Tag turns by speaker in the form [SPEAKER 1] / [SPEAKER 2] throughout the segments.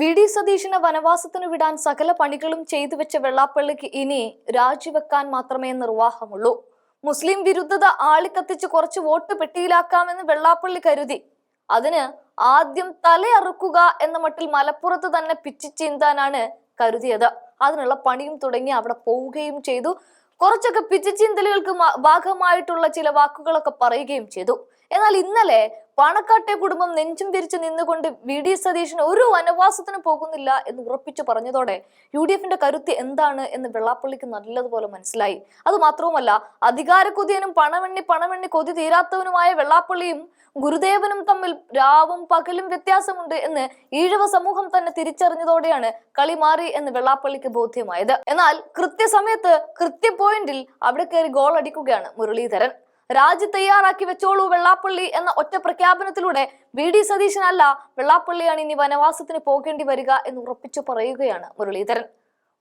[SPEAKER 1] V D സതീഷിനെ വനവാസത്തിന് വിടാൻ സകല പണികളും ചെയ്തു വെച്ച വെള്ളാപ്പള്ളിക്ക് ഇനി രാജിവെക്കാൻ മാത്രമേ നിർവാഹമുള്ളൂ. മുസ്ലിം വിരുദ്ധത ആളിക്കത്തിച്ച് കുറച്ച് വോട്ട് പെട്ടിയിലാക്കാമെന്ന് വെള്ളാപ്പള്ളി കരുതി. അതിന് ആദ്യം തലയറുക്കുക എന്ന മട്ടിൽ മലപ്പുറത്ത് തന്നെ പിച്ചി ചീന്താനാണ് കരുതിയത്. അതിനുള്ള പണിയും തുടങ്ങി അവിടെ പോവുകയും ചെയ്തു. കുറച്ചൊക്കെ പിച്ചിച്ചീന്തലുകൾക്ക് ഭാഗമായിട്ടുള്ള ചില വാക്കുകളൊക്കെ പറയുകയും ചെയ്തു. എന്നാൽ ഇന്നലെ പാണക്കാട്ടെ കുടുംബം നെഞ്ചും തിരിച്ചു നിന്നുകൊണ്ട് വി ഡി സതീശൻ ഒരു വനവാസത്തിന് പോകുന്നില്ല എന്ന് ഉറപ്പിച്ചു പറഞ്ഞതോടെ യു ഡി എഫിന്റെ കരുത്ത് എന്താണ് എന്ന് വെള്ളാപ്പള്ളിക്ക് നല്ലതുപോലെ മനസ്സിലായി. അത് മാത്രവുമല്ല അധികാര കൊതിയനും പണമെണ്ണി പണമെണ്ണി കൊതി തീരാത്തവനുമായ വെള്ളാപ്പള്ളിയും ഗുരുദേവനും തമ്മിൽ രാവും പകലും വ്യത്യാസമുണ്ട് എന്ന് ഈഴവ സമൂഹം തന്നെ തിരിച്ചറിഞ്ഞതോടെയാണ് കളി മാറി എന്ന് വെള്ളാപ്പള്ളിക്ക് ബോധ്യമായത്. എന്നാൽ കൃത്യസമയത്ത് കൃത്യ പോയിന്റിൽ അവിടെ കയറി ഗോൾ അടിക്കുകയാണ് മുരളീധരൻ. രാജി തയ്യാറാക്കി വെച്ചോളൂ വെള്ളാപ്പള്ളി എന്ന ഒറ്റ പ്രഖ്യാപനത്തിലൂടെ വി ഡി സതീശനല്ല വെള്ളാപ്പള്ളിയാണ് ഇനി വനവാസത്തിന് പോകേണ്ടി വരിക എന്ന് ഉറപ്പിച്ചു പറയുകയാണ് മുരളീധരൻ.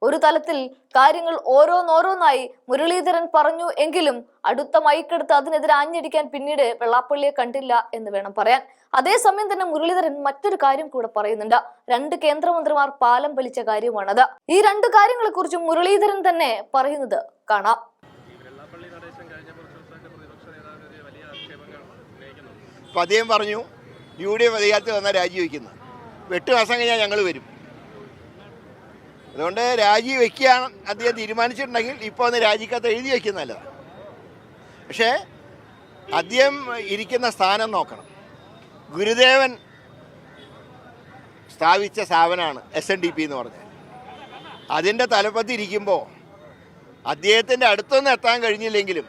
[SPEAKER 1] ഒരു തലത്തിൽ കാര്യങ്ങൾ ഓരോന്നോരോന്നായി മുരളീധരൻ പറഞ്ഞു എങ്കിലും അടുത്ത മൈക്കെടുത്ത് അതിനെതിരെ ആഞ്ഞടിക്കാൻ പിന്നീട് വെള്ളാപ്പള്ളിയെ കണ്ടില്ല എന്ന് വേണം പറയാൻ. അതേസമയം തന്നെ മുരളീധരൻ മറ്റൊരു കാര്യം കൂടെ പറയുന്നുണ്ട്. രണ്ട് കേന്ദ്രമന്ത്രിമാർ പാലം വലിച്ച കാര്യമാണത്. ഈ രണ്ട് കാര്യങ്ങളെ കുറിച്ച് മുരളീധരൻ തന്നെ പറയുന്നത് കാണാം.
[SPEAKER 2] അദ്ദേഹം പറഞ്ഞു യു ഡി എഫ് അധികാരത്തിൽ വന്നാൽ രാജിവെക്കുന്നത് എട്ട് മാസം കഴിഞ്ഞാൽ ഞങ്ങൾ വരും. അതുകൊണ്ട് രാജി അദ്ദേഹം തീരുമാനിച്ചിട്ടുണ്ടെങ്കിൽ ഇപ്പോൾ ഒന്ന് രാജിക്കകത്ത് എഴുതി വയ്ക്കുന്നത് നല്ലതാണ് പക്ഷേ അദ്ദേഹം ഇരിക്കുന്ന സ്ഥാനം നോക്കണം. ഗുരുദേവൻ സ്ഥാപിച്ച സ്ഥാപനമാണ് എസ് എൻ ഡി പി എന്ന് പറഞ്ഞത് അതിന്റെ തലപ്പത്തിരിക്കുമ്പോൾ അദ്ദേഹത്തിന്റെ അടുത്തൊന്നും എത്താൻ കഴിഞ്ഞില്ലെങ്കിലും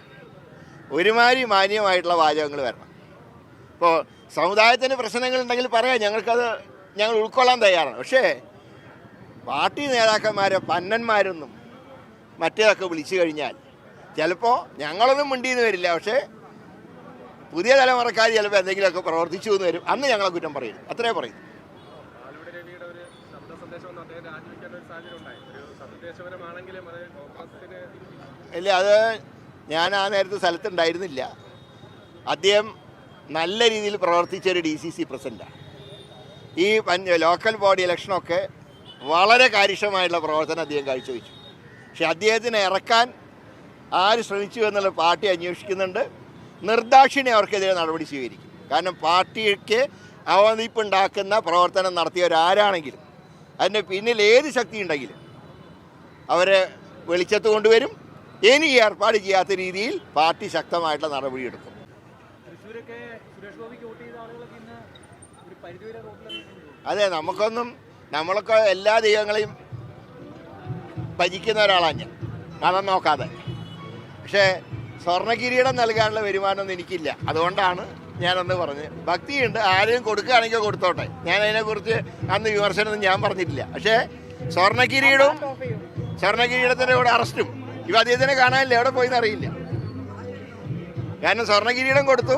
[SPEAKER 2] ഒരുമാതിരി മാന്യമായിട്ടുള്ള വാചകങ്ങൾ വരണം. ഇപ്പോൾ സമുദായത്തിന് പ്രശ്നങ്ങളുണ്ടെങ്കിൽ പറയാം ഞങ്ങൾക്കത് ഞങ്ങൾ ഉൾക്കൊള്ളാൻ തയ്യാറാണ്. പക്ഷേ പാർട്ടി നേതാക്കന്മാരെ പന്നന്മാരൊന്നും മറ്റേതൊക്കെ വിളിച്ചു കഴിഞ്ഞാൽ ചിലപ്പോൾ ഞങ്ങളൊന്നും മിണ്ടിയെന്ന് വരില്ല. പക്ഷേ പുതിയ തലമുറക്കാർ ചിലപ്പോൾ എന്തെങ്കിലുമൊക്കെ പ്രവർത്തിച്ചു എന്ന് വരും. അന്ന് ഞങ്ങളെ കുറ്റം പറയും അത്രേ പറയും ഇല്ല അത് ഞാൻ ആ നേരത്തെ സ്ഥലത്തുണ്ടായിരുന്നില്ല. അദ്ദേഹം നല്ല രീതിയിൽ പ്രവർത്തിച്ച ഒരു ഡി സി സി പ്രസിഡന്റാണ് ഈ പഞ്ച ലോക്കൽ ബോഡി ഇലക്ഷനൊക്കെ വളരെ കാര്യക്ഷമമായിട്ടുള്ള പ്രവർത്തനം അദ്ദേഹം കാഴ്ചവെച്ചു. പക്ഷെ അദ്ദേഹത്തിനെ ഇറക്കാൻ ആര് ശ്രമിച്ചു എന്നുള്ള പാർട്ടി അന്വേഷിക്കുന്നുണ്ട്. നിർദാക്ഷിണ്യം അവർക്കെതിരെ നടപടി സ്വീകരിക്കും. കാരണം പാർട്ടിക്ക് അവമതിപ്പുണ്ടാക്കുന്ന പ്രവർത്തനം നടത്തിയവരാരാണെങ്കിലും അതിന്റെ പിന്നിൽ ഏത് ശക്തി ഉണ്ടെങ്കിലും അവരെ വെളിച്ചത്ത് കൊണ്ടുവരും ഇനി ഏർപ്പാട് ചെയ്യാത്ത രീതിയിൽ പാർട്ടി ശക്തമായിട്ടുള്ള നടപടിയെടുക്കും.
[SPEAKER 3] പരിധിവരെ റോഡിലിറങ്ങിയിട്ടുണ്ട്
[SPEAKER 2] അതെ നമുക്കൊന്നും നമ്മളൊക്കെ എല്ലാ ദൈവങ്ങളെയും ഭജിക്കുന്ന ഒരാളാണ് ഞാൻ. മതം നോക്കാതെ. പക്ഷേ സ്വർണകിരീടം നൽകാനുള്ള വരുമാനമൊന്നും എനിക്കില്ല. അതുകൊണ്ടാണ് ഞാനന്ന് പറഞ്ഞ് ഭക്തിയുണ്ട്. ആരെയും കൊടുക്കുകയാണെങ്കിൽ കൊടുത്തോട്ടെ. ഞാൻ അതിനെക്കുറിച്ച് അന്ന് വിമർശനമൊന്നും ഞാൻ പറഞ്ഞിട്ടില്ല. പക്ഷേ സ്വർണകിരീടവും സ്വർണകിരീടത്തിന്റെ കൂടെ അറസ്റ്റും. ഇവ അദ്ദേഹത്തിനെ കാണാനില്ല. എവിടെ പോയി അറിയില്ല കാരണം സ്വർണകിരീടം കൊടുത്തു.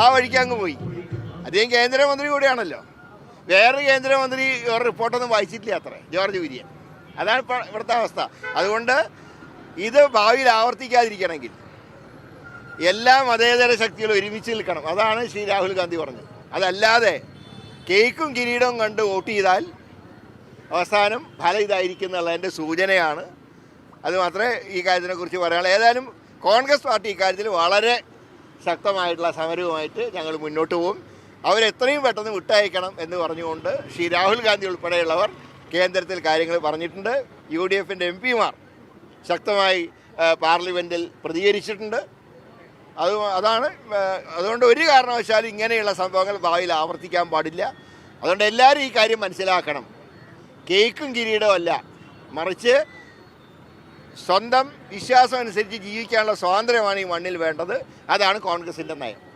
[SPEAKER 2] ആ വഴിക്ക് അങ്ങ് പോയി. അദ്ദേഹം കേന്ദ്രമന്ത്രി കൂടിയാണല്ലോ. വേറൊരു കേന്ദ്രമന്ത്രി ഒരു റിപ്പോർട്ടൊന്നും വായിച്ചിട്ടില്ല അത്ര. ജോർജ് കുര്യൻ. അതാണ് ഇവിടുത്തെ അവസ്ഥ. അതുകൊണ്ട് ഇത് ഭാവിയിൽ ആവർത്തിക്കാതിരിക്കണമെങ്കിൽ എല്ലാ മതേതര ശക്തികളും ഒരുമിച്ച് നിൽക്കണം. അതാണ് ശ്രീ രാഹുൽ ഗാന്ധി പറഞ്ഞത്. അതല്ലാതെ കേക്കും കിരീടവും കണ്ട് വോട്ട് ചെയ്താൽ അവസാനം ഫലം ഇതായിരിക്കും എന്നുള്ളതിന്റെ സൂചനയാണ് അത് മാത്രമേ ഈ കാര്യത്തിനെക്കുറിച്ച് പറയാനുള്ളൂ. ഏതായാലും കോൺഗ്രസ് പാർട്ടി ഇക്കാര്യത്തിൽ വളരെ ശക്തമായിട്ടുള്ള സമരവുമായിട്ട് ഞങ്ങൾ മുന്നോട്ട് പോകും. അവരെത്രയും പെട്ടെന്ന് വിട്ടയക്കണം എന്ന് പറഞ്ഞുകൊണ്ട് ശ്രീ രാഹുൽ ഗാന്ധി ഉൾപ്പെടെയുള്ളവർ കേന്ദ്രത്തിൽ കാര്യങ്ങൾ പറഞ്ഞിട്ടുണ്ട്. യു ഡി എഫിന്റെ എം പിമാർ ശക്തമായി പാർലമെന്റിൽ പ്രതികരിച്ചിട്ടുണ്ട്. അത് അതാണ് അതുകൊണ്ട് ഒരു കാരണവശാലും ഇങ്ങനെയുള്ള സംഭവങ്ങൾ ഭാവിയിൽ ആവർത്തിക്കാൻ പാടില്ല. അതുകൊണ്ട് എല്ലാവരും ഈ കാര്യം മനസ്സിലാക്കണം. കേക്കും കിരീടവും അല്ല. മറിച്ച് സ്വന്തം വിശ്വാസം അനുസരിച്ച് ജീവിക്കാനുള്ള സ്വാതന്ത്ര്യമാണ് ഈ മണ്ണിൽ വേണ്ടത്. അതാണ് കോൺഗ്രസിന്റെ നയം.